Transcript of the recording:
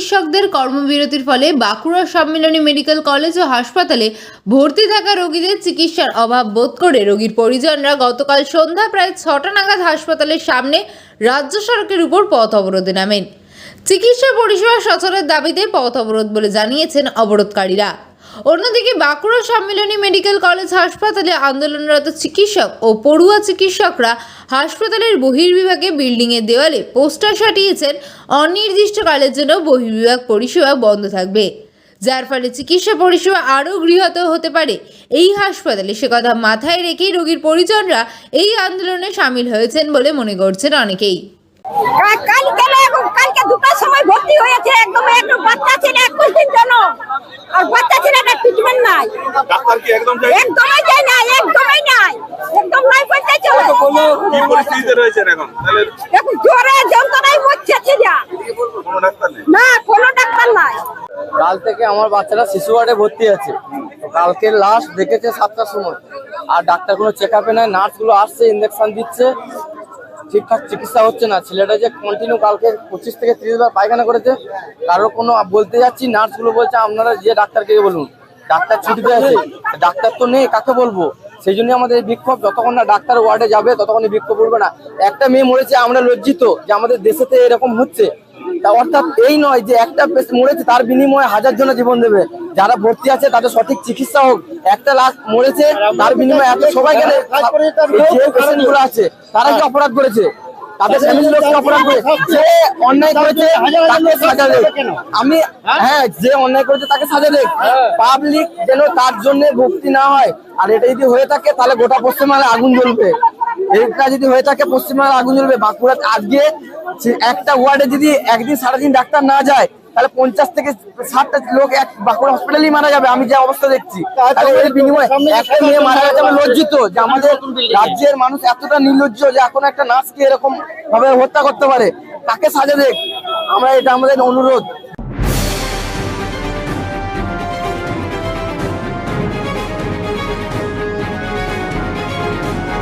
চিকিৎসকদের কর্মবিরতির ফলে বাঁকুড়া সম্মিলনী মেডিকেল কলেজ ও হাসপাতালে ভর্তি থাকা রোগীদের চিকিৎসার অভাব বোধ করে রোগীর পরিজনরা গতকাল সন্ধ্যা প্রায় ছটা নাগাদ হাসপাতালের সামনে রাজ্য সড়কের উপর পথ অবরোধে নামেন। চিকিৎসা পরিষেবা সচলের দাবিতে পথ অবরোধ বলে জানিয়েছেন অবরোধকারীরা। অন্যদিকে বাঁকুড়া সম্মিলনী মেডিকেল কলেজ হাসপাতালে আন্দোলনরত চিকিৎসক ও পড়ুয়া চিকিৎসকরা হাসপাতালের বহির্বিভাগে বিল্ডিংয়ের দেওয়ালে পোস্টার সাটিয়েছেন অনির্দিষ্টকালের জন্য বহির্বিভাগ পরিষেবা বন্ধ থাকবে। যার ফলে চিকিৎসা পরিষেবা আরও গৃহত হতে পারে। এই হাসপাতালে সে কথা মাথায় রেখেই রোগীর পরিজনরা এই আন্দোলনে সামিল হয়েছেন বলে মনে করছেন অনেকেই। কালকে দুটার সময় ভর্তি হয়েছে একদম একটু বাচ্চা ছেলে একুশ দিন জন্য আর বাচ্চা ছেলেটা ট্রিটমেন্ট নাই ডাক্তার কি একদম যাই একদমই যায় না একদমই নাই। একদম নাই করতে চলে কি পরিস্থিতিতে রয়েছেন এখন? তাহলে এখন জ্বরে যন্ত্রণায় মরছে ছেলে কোনো ডাক্তার নেই? না কোনো ডাক্তার নাই। কাল থেকে আমার বাচ্চারা শিশু ওয়ার্ডে ভর্তি আছে। কালকে লাস্ট দেখেছে সাতটার সময়। আর ডাক্তার কোনো চেক আপে নাই নার্সগুলো আসছে ইঞ্জেকশন দিচ্ছে। ঠিকঠাক চিকিৎসা হচ্ছে না। ছেলেটা যে কন্টিনিউ কালকে পঁচিশ থেকে ত্রিশ বার পায়খানা করেছে কারও কোনো বলতে যাচ্ছি নার্সগুলো বলছে আপনারা যে ডাক্তারকে বলুন। ডাক্তার ছুটিতে আছে। ডাক্তার তো নেই কাকে বলব? সেই জন্য আমাদের বিক্ষোভ যতক্ষণ না ডাক্তার ওয়ার্ডে যাবে ততক্ষণ বিক্ষোভ উঠবে না। একটা মেয়ে মরেছে আমরা লজ্জিত যে আমাদের দেশেতে এরকম হচ্ছে। তা অর্থাৎ এই নয় যে একটা মরেছে তার বিনিময়ে হাজার জনের জীবন দেবে। যারা ভর্তি আছে তাদের সঠিক চিকিৎসা হোক। একটা লাশ মরেছে তার বিনিময়ে এত সবাই গেলে আছে তারা কি অপরাধ করেছে? তাদের ফ্যামিলি লোককে অপরাধ করে। যে অন্যায় করেছে তাকে সাজা দেখ আমি হ্যাঁ? যে অন্যায় করেছে তাকে সাজা দেখ পাবলিক যেন তার জন্য ভক্তি না হয়। আর এটা যদি হয়ে থাকে তাহলে গোটা পশ্চিমবাংলায় আগুন জ্বলবে। এটা যদি হয়ে থাকে পশ্চিমবাংলায় আগুন জ্বলবে। বাঁকুড়া আজকে একটা ওয়ার্ডে যদি একদিন সারাদিন ডাক্তার না যায় তাহলে পঞ্চাশ থেকে ষাটটা লোক এক বাঁকুড়া হসপিটালেই মারা যাবে আমি যে অবস্থা দেখছি। তাহলে এর বিনিময়ে একটা মেয়ে মারা গেছে আমি লজ্জিত যে আমাদের রাজ্যের মানুষ এতটা নির্লজ্জ যে এখন একটা নার্সকে এরকম ভাবে হত্যা করতে পারে। তাকে সাজা দেখ। আমরা এটা আমাদের অনুরোধ।